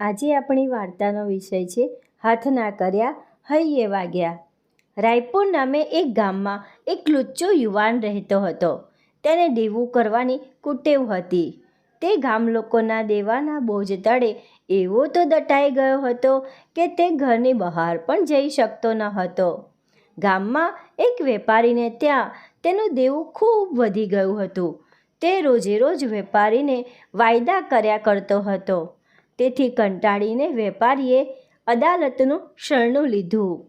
આજે આપણી વાર્તાનો વિષય છે, હાથ ના કર્યા હૈયે વાગ્યા. રાયપુર નામે એક ગામમાં એક લુચ્ચો યુવાન રહેતો હતો. તેને દેવું કરવાની કુટેવ હતી. તે ગામ લોકોના દેવાના બોજ તળે એવો તો દટાઈ ગયો હતો કે તે ઘરની બહાર પણ જઈ શકતો ન હતો. ગામમાં એક વેપારીને ત્યાં તેનું દેવું ખૂબ વધી ગયું હતું. તે રોજે રોજ વેપારીને વાયદા કર્યા કરતો હતો. તેથી કંટાળીને વેપારીએ અદાલતનું શરણું લીધું.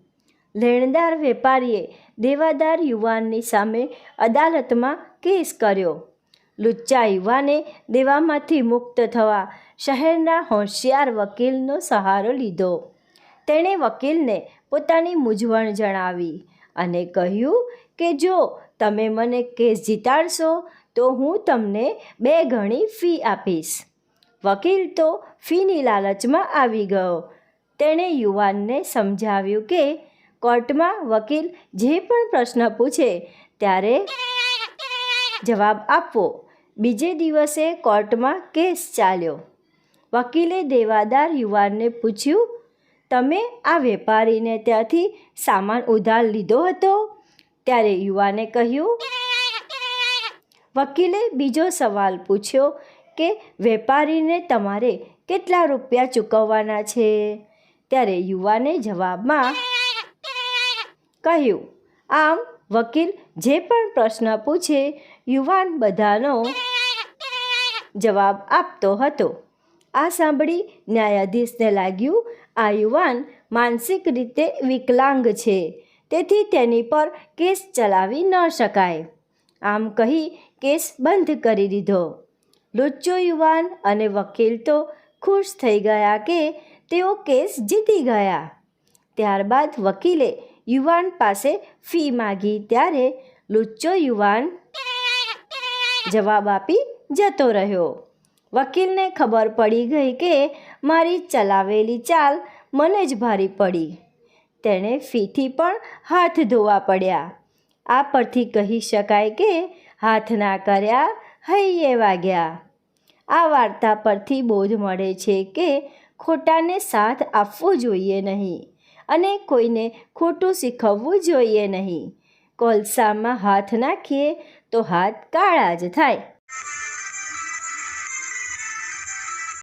લેણદાર વેપારીએ દેવાદાર યુવાનની સામે અદાલતમાં કેસ કર્યો. લુચ્ચા યુવાને દેવામાંથી મુક્ત થવા શહેરના હોશિયાર વકીલનો સહારો લીધો. તેણે વકીલને પોતાની મૂંઝવણ જણાવી અને કહ્યું કે, જો તમે મને કેસ જીતાડશો, તો હું તમને બે ગણી ફી આપીશ. વકીલ તો ફીની લાલચમાં આવી ગયો. તેણે યુવાનને સમજાવ્યું કે કોર્ટમાં વકીલ જે પણ પ્રશ્ન પૂછે ત્યારે જવાબ આપવો. બીજે દિવસે કોર્ટમાં કેસ ચાલ્યો. વકીલે દેવાદાર યુવાનને પૂછ્યું, તમે આ વેપારીને ત્યાંથી સામાન ઉધાર લીધો હતો? ત્યારે યુવાને કહ્યું, વકીલે બીજો સવાલ પૂછ્યો કે વેપારીને તમારે કેટલા રૂપિયા ચૂકવવાના છે? ત્યારે યુવાને જવાબમાં કહ્યું, આમ વકીલ જે પણ પ્રશ્ન પૂછે, યુવાન બધાનો જવાબ આપતો હતો. આ સાંભળી ન્યાયાધીશને લાગ્યું, આ યુવાન માનસિક રીતે વિકલાંગ છે, તેથી તેની પર કેસ ચલાવી ન શકાય. આમ કહી કેસ બંધ કરી દીધો. લુચ્ચો યુવાન અને વકીલ તો ખુશ થઈ ગયા કે તેઓ કેસ જીતી ગયા. ત્યારબાદ વકીલે યુવાન પાસે ફી માગી ત્યારે લુચ્ચો યુવાન જવાબ આપી જતો રહ્યો. વકીલને ખબર પડી ગઈ કે મારી ચલાવેલી ચાલ મને જ ભારી પડી. તેણે ફીથી પણ હાથ ધોવા પડ્યા. આ પરથી કહી શકાય કે હાથ ના કર્યા હૈયે વાગ્યા. આ વાર્તા પરથી બોધ મળે છે કે ખોટાને સાથ આપવો જોઈએ નહીં અને કોઈને ખોટું શીખવવું જોઈએ નહીં. કોલસામાં હાથ નાખીએ તો હાથ કાળા જ થાય.